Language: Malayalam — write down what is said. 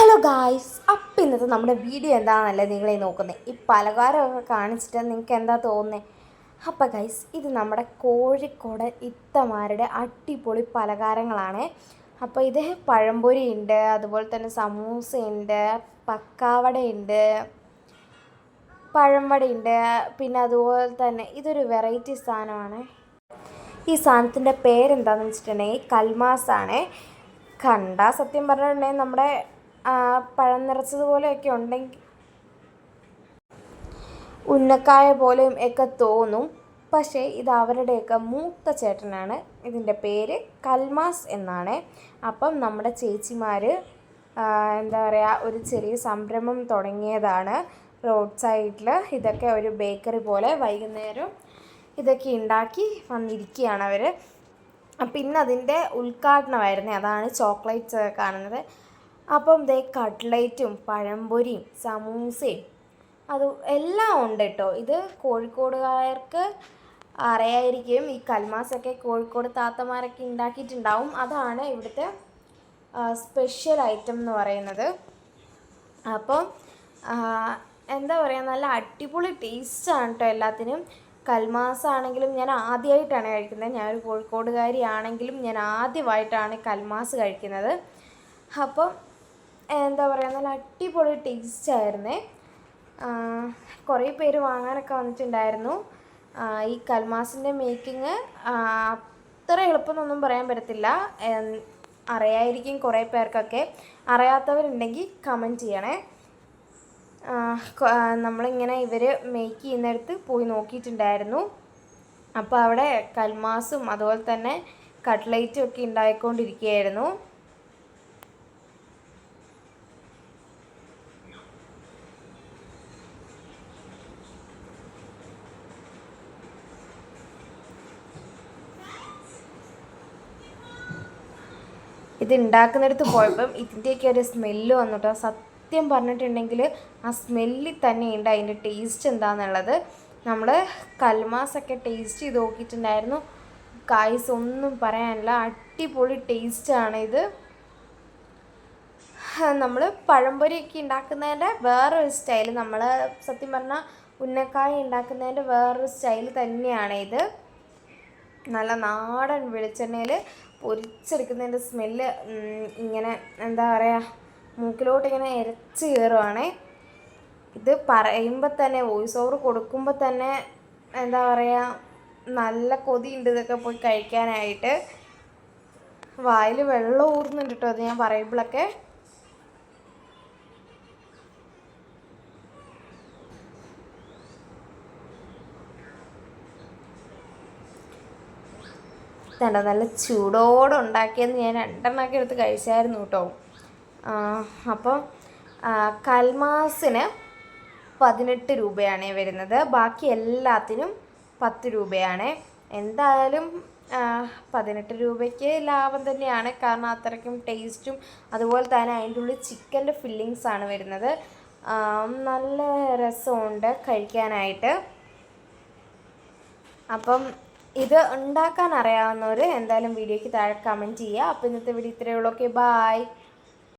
ഹലോ ഗായ്സ് അപ്പം ഇന്നത്തെ നമ്മുടെ വീഡിയോ എന്താണെന്നല്ലേ നിങ്ങളെ നോക്കുന്നത് ഈ പലഹാരമൊക്കെ കാണിച്ചിട്ട് നിങ്ങൾക്ക് എന്താ തോന്നുന്നത് അപ്പം ഗൈസ് ഇത് നമ്മുടെ കോഴിക്കോട് ഇത്തമാരുടെ അടിപൊളി പലഹാരങ്ങളാണ്. അപ്പോൾ ഇത് പഴംപൊരി ഉണ്ട് അതുപോലെ തന്നെ സമൂസയുണ്ട് പക്കാവടയുണ്ട് പഴംവടയുണ്ട് പിന്നെ അതുപോലെ തന്നെ ഇതൊരു വെറൈറ്റി സാധനമാണ്. ഈ സാധനത്തിന്റെ പേരെന്താണെന്ന് വെച്ചിട്ടുണ്ടെങ്കിൽ കൽമാസാണ്. കണ്ട സത്യം പറഞ്ഞിട്ടുണ്ടെങ്കിൽ നമ്മുടെ പഴം നിറച്ചതുപോലെയൊക്കെ ഉണ്ടെങ്കിൽ ഉന്നക്കായ പോലെയും ഒക്കെ തോന്നും. പക്ഷേ ഇത് അവരുടെയൊക്കെ മൂത്ത ചേട്ടനാണ്. ഇതിന്റെ പേര് കൽമാസ് എന്നാണ്. അപ്പം നമ്മുടെ ചേച്ചിമാർ എന്താ പറയുക ഒരു ചെറിയ സംരംഭം തുടങ്ങിയതാണ്. റോഡ് സൈഡിൽ ഇതൊക്കെ ഒരു ബേക്കറി പോലെ വൈകുന്നേരം ഇതൊക്കെ ഉണ്ടാക്കി വന്നിരിക്കുകയാണ് അവർ പിന്നെ അതിന്റെ ഉദ്ഘാടനമായിരുന്നേ. അതാണ് ചോക്ലേറ്റ്സ് കാണുന്നത്. അപ്പം ദേ കട്ട്ലേറ്റും പഴംപൊരിയും സമൂസയും അത് എല്ലാം ഉണ്ട് കേട്ടോ ഇത് കോഴിക്കോടുകാർക്ക് അറിയായിരിക്കും. ഈ കൽമാസൊക്കെ കോഴിക്കോട് താത്തമാരൊക്കെ ഉണ്ടാക്കിയിട്ടുണ്ടാവും അതാണ് ഇവിടുത്തെ സ്പെഷ്യൽ ഐറ്റം എന്ന് പറയുന്നത്. അപ്പം എന്താ പറയുക നല്ല അടിപൊളി ടേസ്റ്റാണ് കേട്ടോ എല്ലാത്തിനും. കൽമാസ് ആണെങ്കിലും ഞാൻ ആദ്യമായിട്ടാണ് കഴിക്കുന്നത്. ഞാനൊരു കോഴിക്കോടുകാരി ആണെങ്കിലും ഞാൻ ആദ്യമായിട്ടാണ് കൽമാസ് കഴിക്കുന്നത്. അപ്പം എന്താ പറയുക നല്ല അടിപൊളി ടേസ്റ്റ് കുറേ പേര് വാങ്ങാനൊക്കെ വന്നിട്ടുണ്ടായിരുന്നു. ഈ കൽമാസിന്റെ മേക്കിങ് അത്ര എളുപ്പമെന്നൊന്നും പറയാൻ പറ്റത്തില്ല. അറിയായിരിക്കും കുറേ പേർക്കൊക്കെ. അറിയാത്തവരുണ്ടെങ്കിൽ കമന്റ് ചെയ്യണേ. നമ്മളിങ്ങനെ ഇവർ മേക്ക് ചെയ്യുന്നിടത്ത് പോയി നോക്കിയിട്ടുണ്ടായിരുന്നു. അപ്പോൾ അവിടെ കൽമാസും അതുപോലെ തന്നെ കട്ട്ലേറ്റും ഒക്കെ ഉണ്ടായിക്കൊണ്ടിരിക്കുകയായിരുന്നു. ഇത് ഉണ്ടാക്കുന്നിടത്ത് പോയപ്പം ഇതിന്റെയൊക്കെ ഒരു സ്മെല്ല് വന്നു കേട്ടോ സത്യം പറഞ്ഞിട്ടുണ്ടെങ്കിൽ ആ സ്മെല്ലിൽ തന്നെയുണ്ട് അതിന്റെ ടേസ്റ്റ് എന്താണെന്നുള്ളത് നമ്മൾ കൽമാസൊക്കെ ടേസ്റ്റ് ചെയ്ത് നോക്കിയിട്ടുണ്ടായിരുന്നു. കായ്സ് ഒന്നും പറയാനില്ല. അടിപൊളി ടേസ്റ്റാണ് ഇത്. നമ്മൾ പഴംപൊരിയൊക്കെ ഉണ്ടാക്കുന്നതിന്റെ വേറൊരു സ്റ്റൈൽ നമ്മൾ സത്യം പറഞ്ഞാൽ ഉന്നക്കായ ഉണ്ടാക്കുന്നതിന്റെ വേറൊരു സ്റ്റൈൽ തന്നെയാണ് ഇത്. നല്ല നാടൻ വെളിച്ചെണ്ണയിൽ പൊരിച്ചെടുക്കുന്നതിന്റെ സ്മെല്ല് ഇങ്ങനെ എന്താ പറയുക മൂക്കിലോട്ട് ഇങ്ങനെ ഇരച്ച് കയറുവാണേ ഇത് പറയുമ്പോൾ തന്നെ വോയിസ് ഓവർ കൊടുക്കുമ്പോൾ തന്നെ എന്താ പറയുക നല്ല കൊതി ഉണ്ട് ഇതൊക്കെ പോയി കഴിക്കാനായിട്ട്. വായിൽ വെള്ളം ഊറുന്നുണ്ട് കേട്ടോ അത് ഞാൻ പറയുമ്പോഴൊക്കെ കണ്ടോ നല്ല ചൂടോടെ ഉണ്ടാക്കിയെന്ന് ഞാൻ രണ്ടെണ്ണമൊക്കെ എടുത്ത് കഴിച്ചായിരുന്നു കേട്ടോ. അപ്പോൾ കൽമാസിന് പതിനെട്ട് രൂപയാണ് വരുന്നത്. ബാക്കി എല്ലാത്തിനും പത്ത് രൂപയാണ്. എന്തായാലും പതിനെട്ട് രൂപയ്ക്ക് ലാഭം തന്നെയാണ്. കാരണം അത്രയ്ക്കും ടേസ്റ്റും അതുപോലെ തന്നെ അതിന്റെ ഉള്ളിൽ ചിക്കന്റെ ഫില്ലിങ്സ് ആണ് വരുന്നത്. നല്ല രസമുണ്ട് കഴിക്കാനായിട്ട്. അപ്പം ഇത് ഉണ്ടാക്കാൻ അറിയാവുന്നവർ എന്തായാലും വീഡിയോയ്ക്ക് താഴെ കമന്റ് ചെയ്യുക. അപ്പോൾ ഇന്നത്തെ വീഡിയോ ഇത്രയേ ഉള്ളൂ. Okay bye